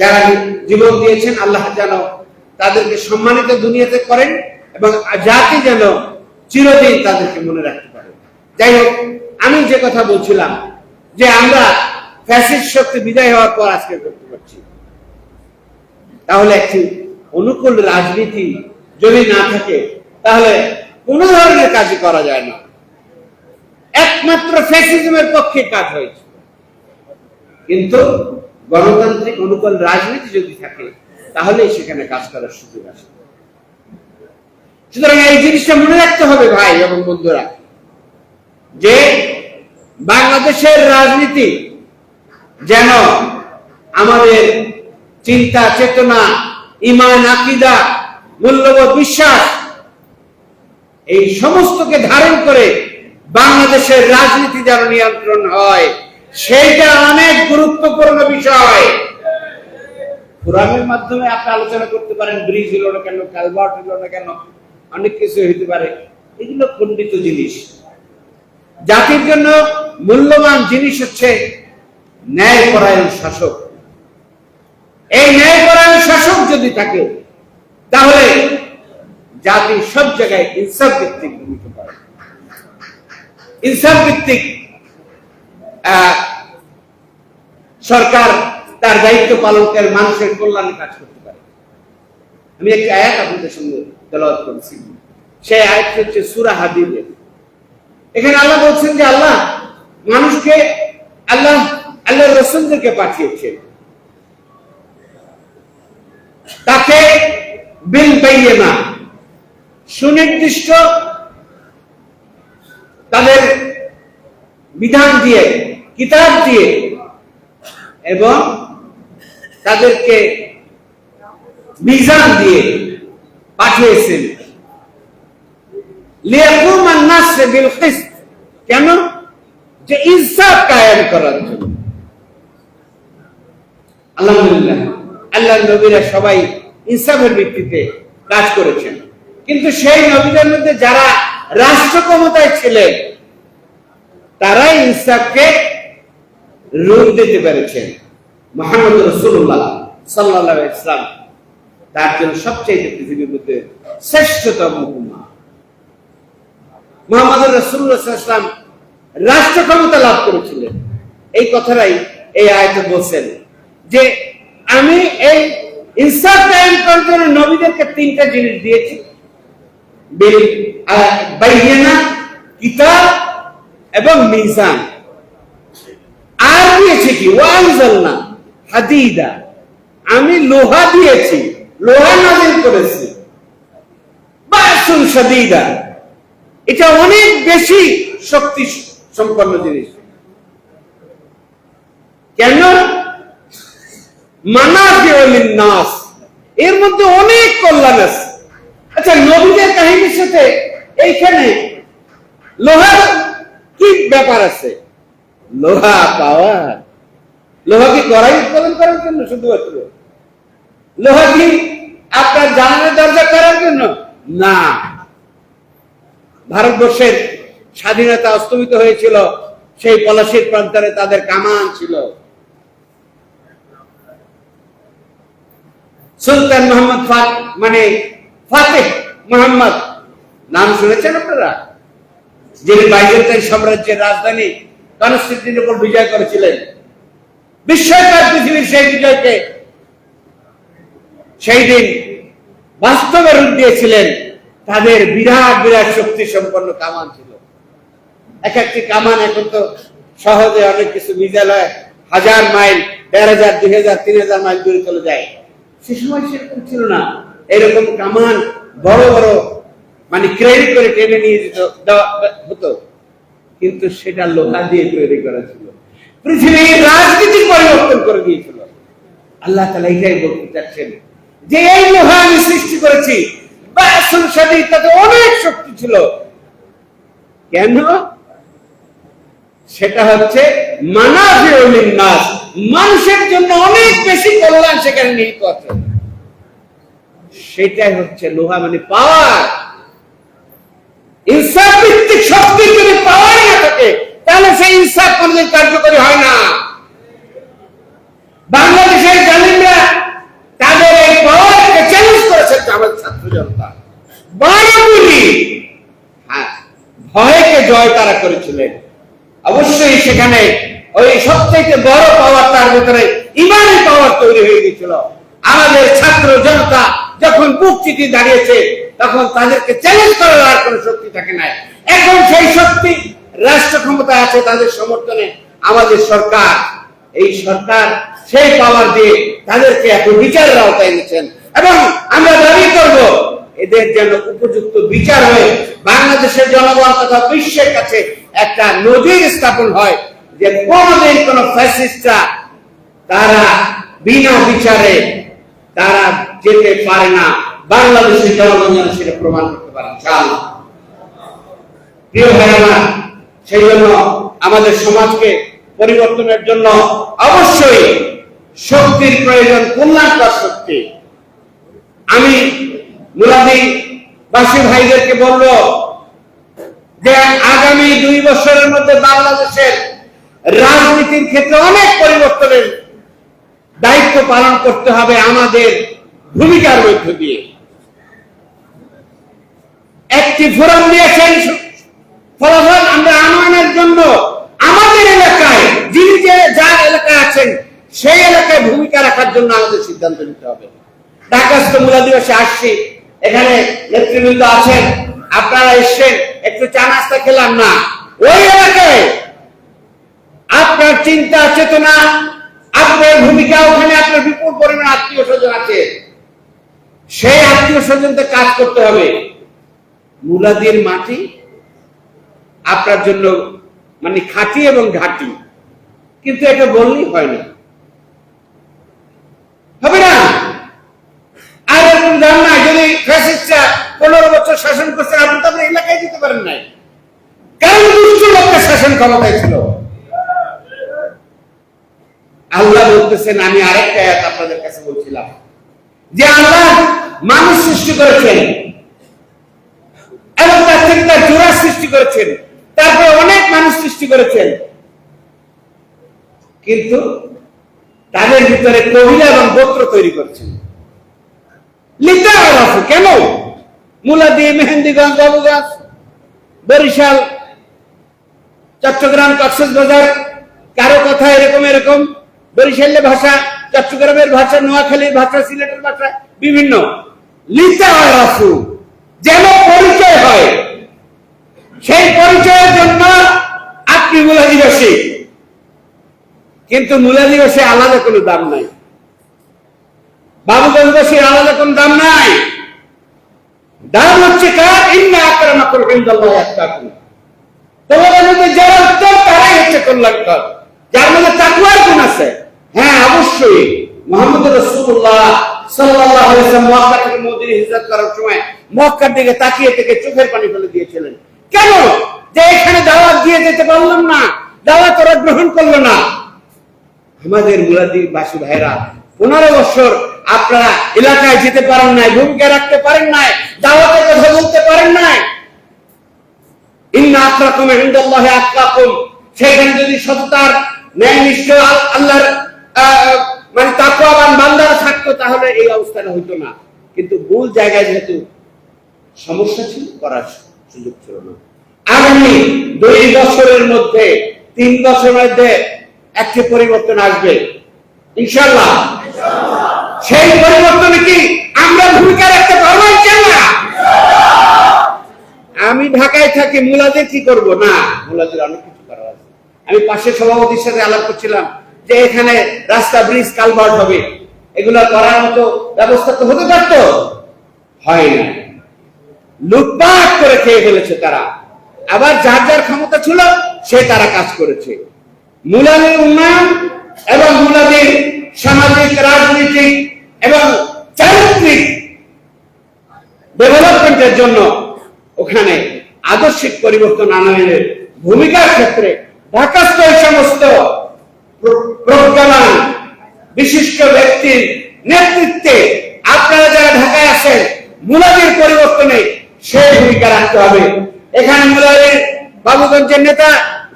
যারা জীবন দিয়েছেন, আল্লাহ যেন তাদেরকে সম্মানিত দুনিয়াতে করেন এবং জাতি যেন চিরদিন তাদেরকে মনে রাখতে পারে। যাই হোক, আমি যে কথা বলছিলাম, যে আমরা ফ্যাসিস্ট শক্তি বিদায় হওয়ার পর আজকে করতে পারছি। তাহলে একটি অনুকূল রাজনীতি যদি না থাকে, তাহলে কোন ধরনের কাজই করা যায় না। একমাত্র ফ্যাসিজমের পক্ষে কাজ হয়েছে। কিন্তু গণতান্ত্রিক অনুকূল রাজনীতি যদি থাকে তাহলে সেখানে কাজ করার সুযোগ আসে। সুতরাং এই জিনিসটা মনে রাখতে হবে, ভাই এবং বন্ধুরা, যে বাংলাদেশের রাজনীতি যেন আমাদের চিন্তা, চেতনা, ইমান, আকিদা, মূল্যবোধ, বিশ্বাস, এই সমস্তকে ধারণ করে বাংলাদেশের রাজনীতি যেন নিয়ন্ত্রণ হয়। সেইটা অনেক গুরুত্বপূর্ণ বিষয়। মাধ্যমে আপনি আলোচনা করতে পারেন, ব্রিজ হলো না কেন হলো না কেন, অনেক কিছু হইতে পারে। এগুলো খণ্ডিত জিনিস। জাতির জন্য মূল্যবান জিনিস হচ্ছে ন্যায়পরায়ণ শাসক। এই ন্যায়পরায়ণ শাসক যদি থাকে, তাহলে জাতি সব জায়গায় ইনসাফ ভিত্তিক ভূমিকা পায় ইনসাফ ভিত্তিক সরকার তার দায়িত্ব পালন করে মানুষের কল্যাণে কাজ করতে পারে। আমি একটি আয়াত আপনাদের সঙ্গে তেলাওয়াত করেছি। সেই আয়াত হচ্ছে সুরা হাবিবের এখানে আল্লাহ বলছেন যে আল্লাহ মানুষকে আল্লাহ আল্লাহ রসুলদেরকে পাঠিয়েছেন। তাকে বিল পাইয়ে না সুনির্দিষ্ট তাদের বিধান দিয়ে কিতাব দিয়ে এবং তাদেরকে মিজান দিয়ে পাঠিয়েছেন। কেন? যে ইনসাফ কায়েম করার জন্য। আলহামদুলিল্লাহ আল্লাহ নবীরা সবাই ইনসাফের ভিত্তিতে কাজ করেছেন। কিন্তু সেই নবীদের মধ্যে যারা রাষ্ট্র ক্ষমতায় ছিলেন, তারাই ইনসাফকে রূপ দিতে পেরেছেন মোহাম্মদ রসুল্লাহ সাল্লাহ ইসলাম তার জন্য সবচেয়ে পৃথিবীর মধ্যে শ্রেষ্ঠতম হুকুমা মোহাম্মদ ইসলাম রাষ্ট্র ক্ষমতা লাভ করেছিলেন। এই কথাটাই এই আয়তে বলছেন যে আমি এই ইনসাফ কায়েম করার জন্য নবীদেরকে তিনটা জিনিস দিয়েছি। আহ, কিতাব এবং মিজান। আর দিয়েছি কি? ওয়ানজালনা হাদিদা। আমি লোহা দিয়েছি, লোহা নাজিল করেছি। বাসুন সাদিদা এটা অনেক বেশি শক্তি সম্পন্ন জিনিস। কেন? মানাফিউলিন নাস এর মধ্যে অনেক কল্যাণ আছে। আচ্ছা নবীদের কাহিনীর সাথে এইখানে লোহার কি ব্যাপার আছে? লোহা পাওয়া। লোহা কি কড়াই উৎপাদন করার জন্য শুধুমাত্র। লোহা কি আপনার জানানোর দরজা করার জন্য? না। ভারতবর্ষের স্বাধীনতা অস্তমিত হয়েছিল, সেই পলাশির প্রান্তরে তাদের কামান ছিল। সুলতান মোহাম্মদ ফাত মানে ফাতেহ মোহাম্মদ। নাম শুনেছেন আপনারা? যিনি বাইজেন্টাইন সাম্রাজ্যের রাজধানী কনস্টান্টিনোপল বিজয় করেছিলেন। বিস্ময়কর পৃথিবীর সেই বিজয়কে সেই দিন বাস্তবে রূপ দিয়েছিলেন। তাদের বিরাট বিরাট শক্তি সম্পন্ন কামান ছিল। এক একটি কামান এখন তো সহজে অনেক কিছু হয় হাজার মাইল, দেড় হাজার, দুই হাজার, তিন হাজার মাইল দূরে চলে যায়। সে সময় সেরকম ছিল না। এরকম কামান বড় বড় মানে ক্রেডিট করে টেনে নিয়ে যেত হতো। কিন্তু সেটা লোহা দিয়ে তৈরি করা ছিল। পৃথিবীর রাজনীতি পরিবর্তন করে দিয়েছিল। আল্লাহ তালা এটাই বলতে চাচ্ছেন যে এই লোহা আমি সৃষ্টি করেছি তাতে অনেক শক্তি ছিল। কেন? সেটা হচ্ছে মানাফিউলিন নাস মানুষের জন্য অনেক বেশি কল্যাণ সেখানে নিহিত আছে। সেটাই হচ্ছে লোহা মানে পাওয়ার। তাহলে সেই ইনসাফ কোনদিন কার্যকরী হয় না। বাংলাদেশের জালিমরা তাদের এই পাওয়ারকে চ্যালেঞ্জ করেছে আমাদের ছাত্র জনতা। বারাবুরি হ্যাঁ, ভয়কে জয় তারা করেছিলেন। অবশ্যই সেখানে ওই সব থেকে বড় পাওয়ার তার ভিতরে ইমানি পাওয়ার তৈরি হয়ে গেছিল আমাদের ছাত্র জনতা যখন বুক চিঠি দাঁড়িয়েছে, তখন তাদেরকে চ্যালেঞ্জ করার আর কোনো শক্তি থাকে নাই। এখন সেই শক্তি রাষ্ট্র ক্ষমতা আছে, তাদের সমর্থনে আমাদের সরকার, এই সরকার সেই পাওয়ার দিয়ে তাদেরকে এখন বিচারের আওতায় এনেছেন। এবং আমরা দাবি করব, এদের যেন উপযুক্ত বিচার হয়ে বাংলাদেশের জনগণ তথা বিশ্বের কাছে একটা নজির স্থাপন হয়, যে কোনদিন কোন ফ্যাসিস্টরা তারা বিনা বিচারে তারা যেতে পারে না। বাংলাদেশের জনগণ যেন সেটা প্রমাণ করতে পারে প্রিয় ভাইরা সেই জন্য আমাদের সমাজকে পরিবর্তনের জন্য অবশ্যই শক্তির প্রয়োজন কল্যাণকর শক্তি। আমি মুরাদি বাসী ভাইদেরকে বলব যে আগামী দুই বছরের মধ্যে বাংলাদেশের রাজনীতির ক্ষেত্রে অনেক পরিবর্তনের দায়িত্ব পালন করতে হবে আমাদের ভূমিকার মধ্য দিয়ে। একটি ফোরাম দিয়েছেন ফলাফল আমরা আনয়নের জন্য আমাদের এলাকায়, যিনি যে যার এলাকায় আছেন, সেই এলাকায় ভূমিকা রাখার জন্য আমাদের সিদ্ধান্ত নিতে হবে। ঢাকাস্থ মূলা দিবসে আসছি। এখানে নেতৃবৃন্দ আছেন। আপনারা এসছেন। একটু চা নাস্তা খেলাম না। ওই এলাকায় আপনার চিন্তা, চেতনা, আপনার ভূমিকা, ওখানে আপনার বিপুল পরিমাণ আত্মীয় স্বজন আছে। সেই আত্মীয় স্বজনদের কাজ করতে হবে। মুলাদির মাটি আপনার জন্য মানে খাঁটি এবং ঘাটি। কিন্তু এটা বললেই হয় না। হবে না? আর এরকম দাম নাই যদি ফ্যাসিস্টরা পনেরো বছর শাসন করছেন আপনি তো আপনার এলাকায় দিতে পারেন নাই। কারণ দুষ্ট শাসন ক্ষমতায় ছিল। আল্লাহ বলতেছেন, আমি আরেকটা আপনাদের কাছে বলছিলাম। যে আল্লাহ মানুষ সৃষ্টি করেছেন এবং তার থেকে তার জোড়া সৃষ্টি করেছেন। তারপরে অনেক মানুষ সৃষ্টি করেছেন কিন্তু তাদের ভিতরে কবিরা এবং গোত্র তৈরি করছেন কেন? মুলাদি মেহেন্দিগঞ্জ বাবুগঞ্জ বরিশাল, চট্টগ্রাম কক্সবাজার কারও কথা এরকম এরকম, বরিশালের ভাষা, চট্টগ্রামের ভাষা, নোয়াখালীর ভাষা, সিলেটের ভাষা, বিভিন্ন। রাফু যেন পরিচয় হয় সেই পরিচয়ের জন্য আপনি মূলা দিবসী কিন্তু মূলা দিবসে আলাদা কোনো দাম নাই। বাবুগঞ্জ বাবুগঞ্জবাসীর আলাদা কোনো দাম নাই। দাম হচ্ছে কার? ইন্না আত্মাকুম তোমাদের মধ্যে যারা তারাই হচ্ছে কল্যাণকর। যার মধ্যে তাকুয়ার গুণ আছে। হ্যাঁ অবশ্যই। মোহাম্মদ রসুল্লাহ সাল্লাল্লাহু আলাইহি ওয়াসাল্লাম হিজরত করার সময় মক্কার দিকে তাকিয়ে থেকে চোখের পানি ফেলে দিয়েছিলেন। কেন? যে এখানে দাওয়াত দিয়ে যেতে পারলাম না, দাওয়াত ওরা গ্রহণ করল না। আমাদের মুরাদি বাসী ভাইরা, পনেরো বছর আপনারা এলাকায় যেতে পারেন নাই ভূমিকা রাখতে পারেন নাই, দাওয়াতে কথা বলতে পারেন নাই। ইন্না যদি সততার ন্যায় নিশ্চয় আল্লাহর মানে বান্দারা থাকতো, তাহলে এই অবস্থাটা হইতো না। কিন্তু ভুল জায়গায় যেহেতু সমস্যা ছিল, করার সুযোগ ছিল না। আগামী দুই বছরের মধ্যে, তিন বছরের মধ্যে একটি পরিবর্তন আসবে। ইনশাল্লাহ সেই পরিবর্তনে কি আমরা ভূমিকা রাখতে পারব আমি ঢাকায় থাকি মুলাদের কি করব? না মুলাদের অনেক কিছু করার আছে। আমি পাশের সভাপতির সাথে আলাপ করছিলাম যে এখানে রাস্তা, ব্রিজ, কালভার্ট হবে। এগুলো করার মতো ব্যবস্থা তো হতে পারত? হয় না লুটপাট করে খেয়ে ফেলেছে তারা। আবার যার যার ক্ষমতা ছিল, সে তারা কাজ করেছে। মুলাদের উন্নয়ন এবং মুলাদের সামাজিক, রাজনৈতিক এবং চারিত্রিক ডেভেলপমেন্টের জন্য ওখানে আদর্শিক পরিবর্তন আনয়নের ভূমিকার ক্ষেত্রে ঢাকাস্থ সমস্ত প্র- প্রজ্ঞাবান বিশিষ্ট ব্যক্তির নেতৃত্বে আপনারা যারা ঢাকায় আছেন, মুলাদের পরিবর্তনে সেই ভূমিকা রাখতে হবে। এখানে মুলাদের বাবুগঞ্জের নেতা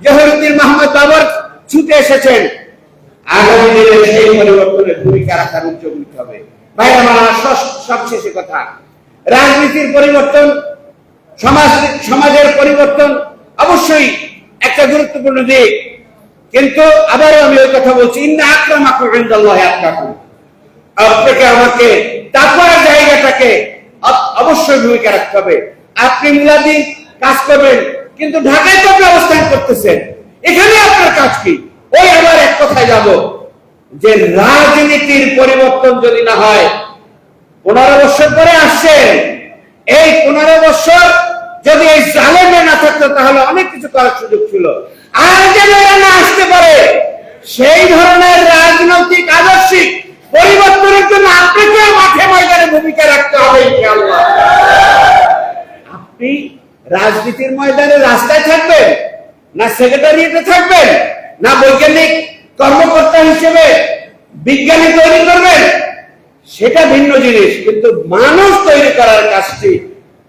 জহরুদ্দিন মাহমুদ বাবর ছুটে এসেছেন। আগামী দিনে সেই পরিবর্তনের ভূমিকা রাখার উদ্যোগ নিতে হবে। ভাই, আমার সবশেষে কথা। রাজনীতির পরিবর্তন, সমাজ সমাজের পরিবর্তন অবশ্যই একটা গুরুত্বপূর্ণ দিক। কিন্তু আবারও আমি ওই কথা বলছি, ইন্না আক্রামাকুম ইনদাল্লাহি আতকাকুম আপনাকে আমাকে তারপরে জায়গাটাকে অবশ্যই ভূমিকা রাখতে হবে। আপনি মিলাদি কাজ করবেন, কিন্তু ঢাকায় তো অবস্থান করতেছেন। এখানে আপনার কাজ কি? ওই আবার এক কথায় যাব। যে রাজনীতির পরিবর্তন যদি না হয়, পনেরো বছর পরে আসছেন। এই পনেরো বছর যদি এই জালেমে না থাকতো, তাহলে অনেক কিছু করার সুযোগ ছিল। আর এরা না আসতে পারে, সেই ধরনের রাজনৈতিক, আদর্শিক পরিবর্তনের জন্য আপনাকে মাঠে ময়দানে ভূমিকা রাখতে হবে আপনি রাজনীতির ময়দানে রাস্তায় থাকবেন। না সেক্রেটারিয়েটে থাকবেন, না বৈজ্ঞানিক কর্মকর্তা হিসেবে বিজ্ঞানী তৈরি করবেন, সেটা ভিন্ন জিনিস, কিন্তু মানুষ তৈরি করার কাজটি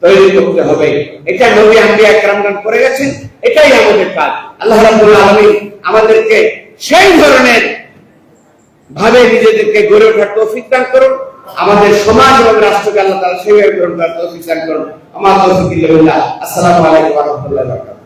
তৈরি করতে হবে। এটা নবী আম্বি আকরামগান করে গেছেন, এটাই আমাদের কাজ। আল্লাহ রাব্বুল আলামিন আমাদেরকে সেই ধরনের ভাবে নিজেদেরকে গড়ে ওঠার তৌফিক দান করুন, আমাদের সমাজ এবং রাষ্ট্রকে আল্লাহ তাআলা সেইভাবে গ্রহণ করার তৌফিক দান করুন। আমার তৌফিক। আসসালামু আলাইকুম রাহমাতুল্লাহি